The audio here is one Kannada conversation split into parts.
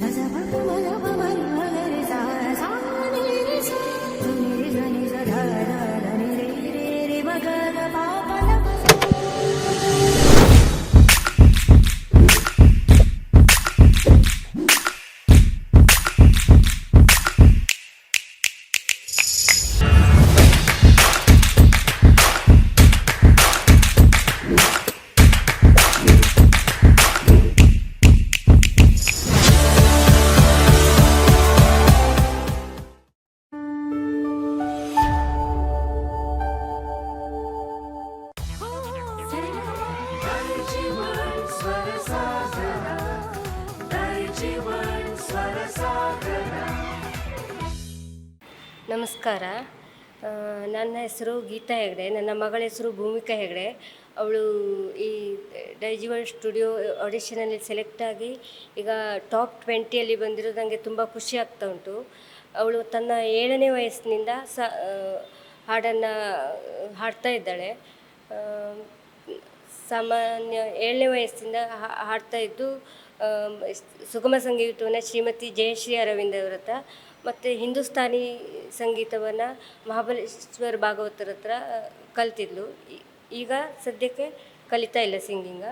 Cause I'm a mother, mother, mother, mother, ನಮಸ್ಕಾರ. ನನ್ನ ಹೆಸರು ಗೀತಾ ಹೆಗಡೆ. ನನ್ನ ಮಗಳ ಹೆಸರು ಭೂಮಿಕಾ ಹೆಗಡೆ. ಅವಳು ಈ ಡೈಜಿವಲ್ ಸ್ಟುಡಿಯೋ ಆಡಿಷನಲ್ಲಿ ಸೆಲೆಕ್ಟ್ ಆಗಿ ಈಗ ಟಾಪ್ ಟ್ವೆಂಟಿಯಲ್ಲಿ ಬಂದಿರೋದು ನನಗೆ ತುಂಬ ಖುಷಿ ಆಗ್ತಾ ಉಂಟು. ಅವಳು ತನ್ನ ಏಳನೇ ವಯಸ್ಸಿನಿಂದ ಸ ಹಾಡನ್ನು, ಹಾಡ್ತಾ ಇದ್ದಾಳೆ. ಸಾಮಾನ್ಯ ಏಳನೇ ವಯಸ್ಸಿಂದ ಹಾಡ್ತಾ ಇದ್ದು ಸುಗಮ ಸಂಗೀತವನ್ನು ಶ್ರೀಮತಿ ಜಯಶ್ರೀ ಅರವಿಂದ್ ಅವರ ಹತ್ರ ಮತ್ತು ಹಿಂದೂಸ್ತಾನಿ ಸಂಗೀತವನ್ನು ಮಹಾಬಲೇಶ್ವರ ಭಾಗವತರ ಹತ್ರ ಕಲ್ತಿದ್ಲು. ಈಗ ಸದ್ಯಕ್ಕೆ ಕಲಿತಾ ಇಲ್ಲ ಸಿಂಗಿಂಗ.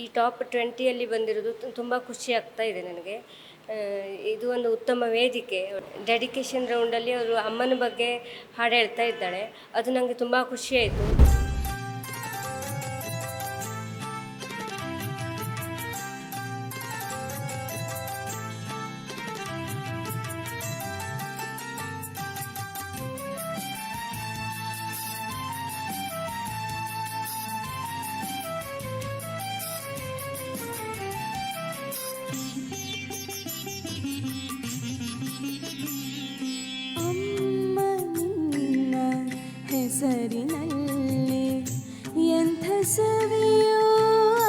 ಈ ಟಾಪ್ ಟ್ವೆಂಟಿಯಲ್ಲಿ ಬಂದಿರೋದು ತುಂಬ ಖುಷಿ ಆಗ್ತಾ ಇದೆ ನನಗೆ. ಇದು ಒಂದು ಉತ್ತಮ ವೇದಿಕೆ. ಡೆಡಿಕೇಶನ್ ರೌಂಡಲ್ಲಿ ಅವರು ಅಮ್ಮನ ಬಗ್ಗೆ ಹಾಡು ಹೇಳ್ತಾ ಇದ್ದಾಳೆ. ಅದು ನನಗೆ ತುಂಬ ಖುಷಿ ಹೆಸರಿನಲ್ಲಿ ಎಂಥ ಸವಿಯೋ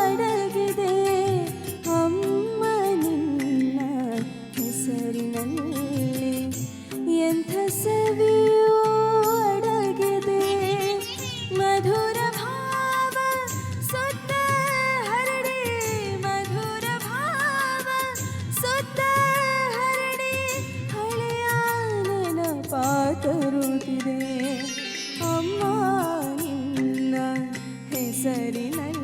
ಅಡಗಿದೆ? ಅಮ್ಮ ನಿನ್ನ ಹೆಸರಿನಲ್ಲಿ ಎಂಥ ಸವಿಯೋ ಅಡಗಿದೆ? ಮಧುರ ಭಾವ ಸುತ್ತ ಹರಡಿ, ಮಧುರ ಭಾವ ಸುತ್ತ ಹರಡಿ ಹಳೆಯ ನೆನಪ ಹೆಸರಿನಲ್ಲಿ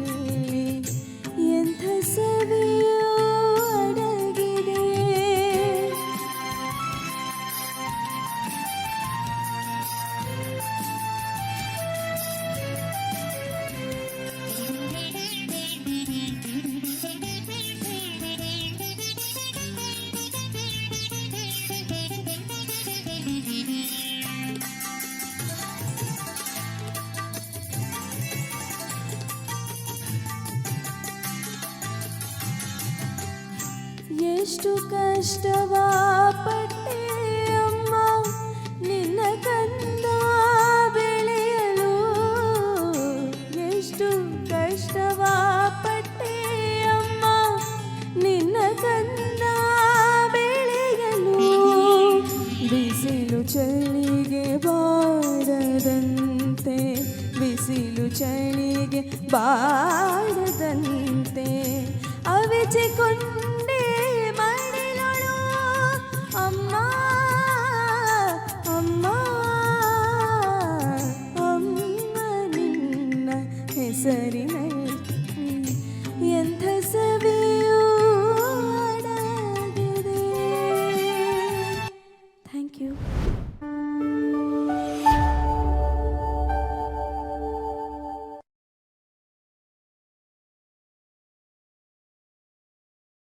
ಎಷ್ಟು ಕಷ್ಟವಾ ಪಟ್ಟೆ ಅಮ್ಮ, ನಿನ್ನ ಕಂದ ಬೆಳೆಯಲು. ಎಷ್ಟು ಕಷ್ಟವಾ ಪಟ್ಟೆ ಅಮ್ಮ, ನಿನ್ನ ಕಂದ ಬೆಳೆಯಲು. ಬಿಸಿಲು ಚಳಿಗೆ ಬಾರದಂತೆ, ಬಿಸಿಲು ಚಳಿಗೆ ಬಾರದಂತೆ. ಅವೆ ಮಡಿಲೊಳು ಅಮ್ಮ ಅಮ್ಮ ಅಮ್ಮ ನಿನ್ನ ಹೆಸರಿನಲ್ಲಿ